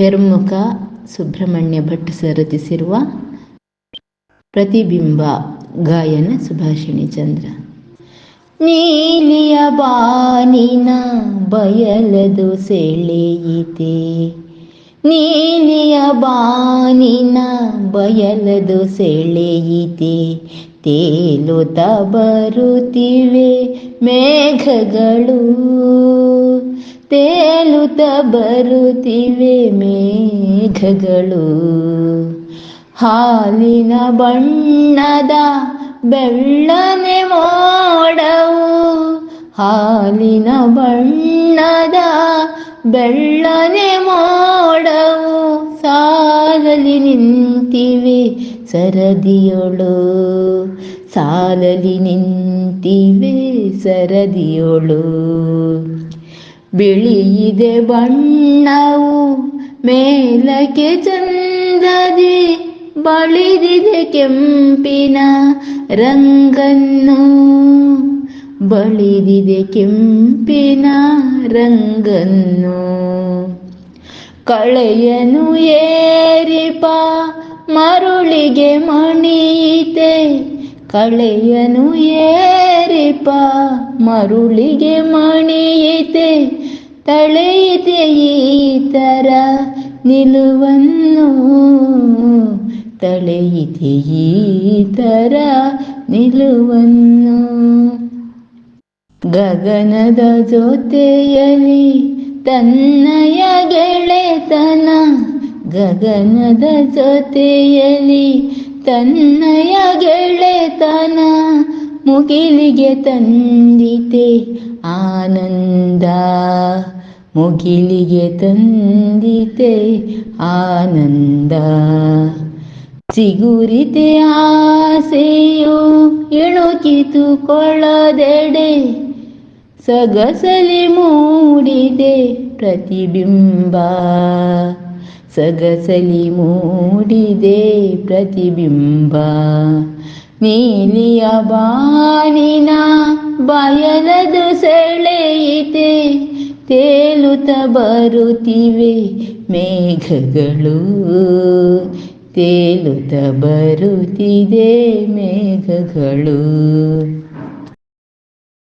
ಪೆರ್ಮುಖ Subrahmanya Bhat sir ರಚಿಸಿರುವ ಪ್ರತಿಬಿಂಬ ಗಾಯನ ಸುಭಾಷಿಣಿ ಚಂದ್ರ. ನೀಲಿಯ ಬಾನಿನ ಬಯಲದು ಸೆಳೆಯಿತೆ. ನೀಲಿಯ ಬಾನಿನ ಬಯಲದು ಸೆಳೆಯಿತೆ. ತೇಲುತ್ತ ಬರುತ್ತಿವೆ ಮೇಘಗಳು. ತೇಲುತ್ತ ಬರುತ್ತಿವೆ ಮೇಘಗಳು. ಹಾಲಿನ ಬಣ್ಣದ ಬೆಳ್ಳನೆ ಮೋಡವು. ಹಾಲಿನ ಬಣ್ಣದ ಬೆಳ್ಳನೆ ಮೋಡವು. ಸಾಲಲಿ ನಿಂತಿವೆ ಸರದಿಯೊಳು. ಸಾಲಲಿ ನಿಂತಿವೆ ಸರದಿಯೊಳು. ಬಿಳಿಯಿದೆ ಬಣ್ಣವು, ಮೇಲಕ್ಕೆ ಚಂದದಿ, ಬಳಿದಿದೆ ಕೆಂಪಿನ ರಂಗನ್ನು. ಬಳಿದಿದೆ ಕೆಂಪಿನ ರಂಗನ್ನು. ಕಳೆಯನು ಏರಿಪ, ಮರುಳಿಗೆ ಮಣಿಯಿತೆ. ಕಳೆಯನು ಏರಿಪ, ಮರುಳಿಗೆ ಮಣಿಯಿತೆ. ತಳೆಯಿತೆ ಈತರ ನಿಲುವನ್ನು? ತಳೆಯಿತೆ ಈತರ ನಿಲುವನ್ನು? ಗಗನದ ಜೊತೆಯಲ್ಲಿ ತನ್ನಯ ಗೆಳೆತನ. ಗಗನದ ಜೊತೆಯಲ್ಲಿ ತನ್ನಯ ಗೆಳೆತನ. ಮುಗಿಲಿಗೆ ತಂದಿತೆ ಆನಂದ. ಮುಗಿಲಿಗೆ ತಂದಿತೆ ಆನಂದ. ಚಿಗುರಿತೆ ಆಸೆಯು ಇಣುಕಿತು ಕೊಳ್ಳದೆಡೆ ಸಗಸಲಿ ಮೂಡಿದೆ ಪ್ರತಿಬಿಂಬ. ಸಗಸಲಿ ಮೂಡಿದೆ ಪ್ರತಿಬಿಂಬ. ನೀಲಿಯ ಬಾನಿನ ಬಯಲದು ಸೆಳೆಯಿತೆ ತೇಲುತ್ತ ಬರುತ್ತಿವೆ ಮೇಘಗಳು. ತೇಲುತ್ತ ಬರುತ್ತಿದೆ ಮೇಘಗಳು.